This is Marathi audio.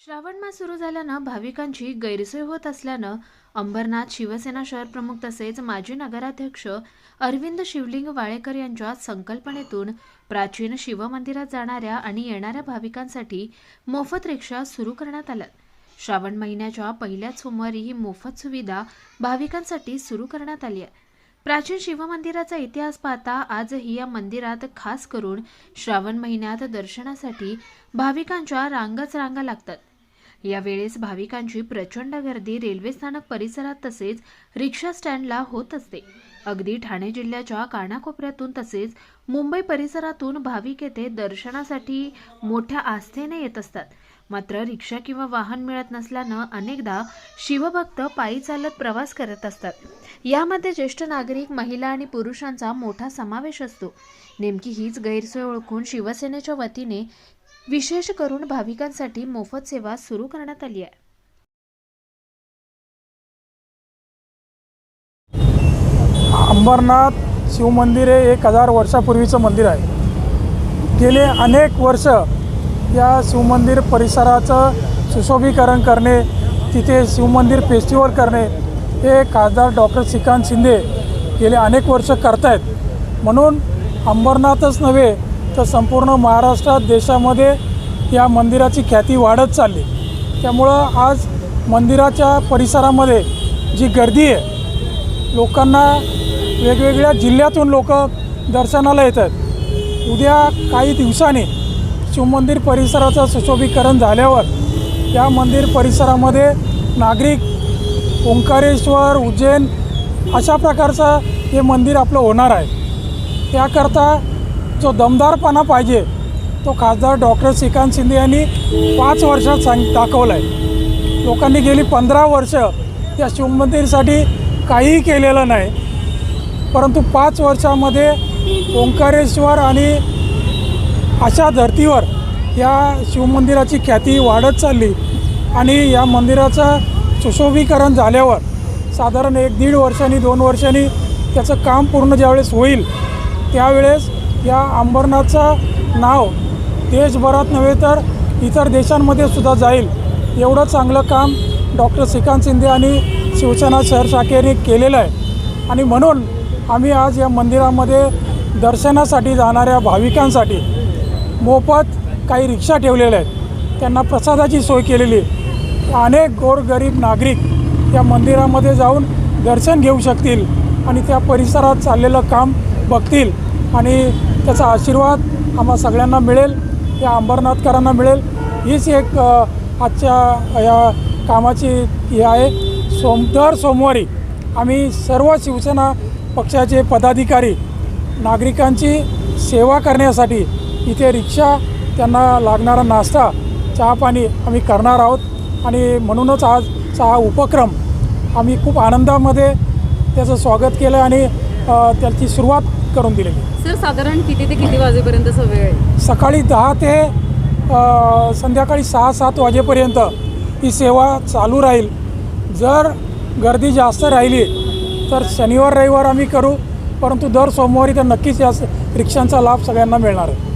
श्रावण मास सुरू झाल्यानं भाविकांची गैरसोय होत असल्यानं अंबरनाथ शिवसेना शहर प्रमुख तसेच माजी नगराध्यक्ष अरविंद शिवलिंग वाळेकर यांच्या संकल्पनेतून प्राचीन शिवमंदिरात जाणाऱ्या आणि येणाऱ्या भाविकांसाठी मोफत रिक्षा सुरू करण्यात आल्या. श्रावण महिन्याच्या पहिल्याच सोमवारी ही मोफत सुविधा भाविकांसाठी सुरू करण्यात आली आहे. प्राचीन शिवमंदिराचा इतिहास पाहता आजही या मंदिरात खास करून श्रावण महिन्यात दर्शनासाठी भाविकांच्या रांगच रांगा लागतात. यावेळेस भाविकांची प्रचंड गर्दी रेल्वे स्थानक परिसरात तसेच रिक्षा स्टँडला होत असते. अगदी ठाणे जिल्ह्याच्या कानाकोपऱ्यातून तसेच मुंबई परिसरातून भाविक येथे दर्शनासाठी मोठ्या आस्थेने येत असतात. मात्र रिक्षा किंवा वाहन मिळत नसल्यानं अनेकदा शिवभक्त पायी चालत प्रवास करत असतात. यामध्ये ज्येष्ठ नागरिक महिला आणि पुरुषांचा मोठा समावेश असतो. नेमकी हीच गैरसोय ओळखून शिवसेनेच्या वतीने विशेष करून भाविकांसाठी मोफत सेवा सुरू करण्यात आली आहे. अंबरनाथ शिवमंदिर हे एक हजार वर्षापूर्वीचं मंदिर आहे. गेले अनेक वर्ष या शिवमंदिर परिसराचं सुशोभीकरण करणे तिथे शिवमंदिर फेस्टिवल करणे हे खासदार डॉक्टर श्रीकांत शिंदे गेले अनेक वर्ष करतायत. म्हणून अंबरनाथच नव्हे तर संपूर्ण महाराष्ट्रात देशामध्ये या मंदिराची ख्याती वाढत चालली. त्यामुळं आज मंदिराच्या परिसरामध्ये जी गर्दी आहे लोकांना वेगवेगळ्या जिल्ह्यातून लोक दर्शनाला येतात. उद्या काही दिवसांनी शिवमंदिर परिसराचं सुशोभीकरण झाल्यावर या मंदिर परिसरामध्ये नागरिक ओंकारेश्वर उज्जैन अशा प्रकारचं हे मंदिर आपलं होणार आहे. त्याकरता जो दमदारपणा पाहिजे तो खासदार डॉक्टर श्रीकांत शिंदे यांनी पाच वर्षात सांग दाखवला आहे लोकांनी गेली पंधरा वर्ष या शिवमंदिरसाठी काहीही केलेलं नाही. परंतु पाच वर्षामध्ये ओंकारेश्वर आणि अशा धर्तीवर या शिवमंदिराची ख्याती वाढत चालली आणि या मंदिराचं सुशोभीकरण झाल्यावर साधारण एक दीड वर्षांनी दोन वर्षांनी त्याचं काम पूर्ण ज्यावेळेस होईल त्यावेळेस या अंबरनाथचं नाव देशभरात नव्हे तर इतर देशांमध्ये सुद्धा जाईल. एवढं चांगलं काम डॉक्टर श्रीकांत शिंदे आणि शिवसेना शहर शाखेने केलेलं आहे. आणि म्हणून आम्ही आज या मंदिरामध्ये दर्शनासाठी जाणाऱ्या भाविकांसाठी मोफत काही रिक्षा ठेवलेल्या आहेत. त्यांना प्रसादाची सोय केलेली आहे. अनेक गोरगरीब नागरिक या मंदिरामध्ये जाऊन दर्शन घेऊ शकतील आणि त्या परिसरात चाललेलं काम बघतील. आणि त्याचा आशीर्वाद आम्हा सगळ्यांना मिळेल या अंबरनाथकरांना मिळेल. हीच एक आजच्या या कामाची ही आहे. सोम दर सोमवारी आम्ही सर्व शिवसेना पक्षाचे पदाधिकारी नागरिकांची सेवा करण्यासाठी इथे रिक्षा त्यांना लागणारा नाश्ता चहा पाणी आम्ही करणार आहोत. आणि म्हणूनच आजचा हा उपक्रम आम्ही खूप आनंदामध्ये त्याचं स्वागत केलं आणि त्याची सुरुवात करून दिलेली सर साधारण किती ते किती वेळ आहे? सकाळी दहा ते अ, संध्याकाळी सहा सात वाजेपर्यंत ही सेवा चालू राहील. जर गर्दी जास्त राहिली तर शनिवार रविवार आम्ही करू परंतु दर सोमवारी तर नक्कीच या रिक्षांचा लाभ सगळ्यांना मिळणार आहे.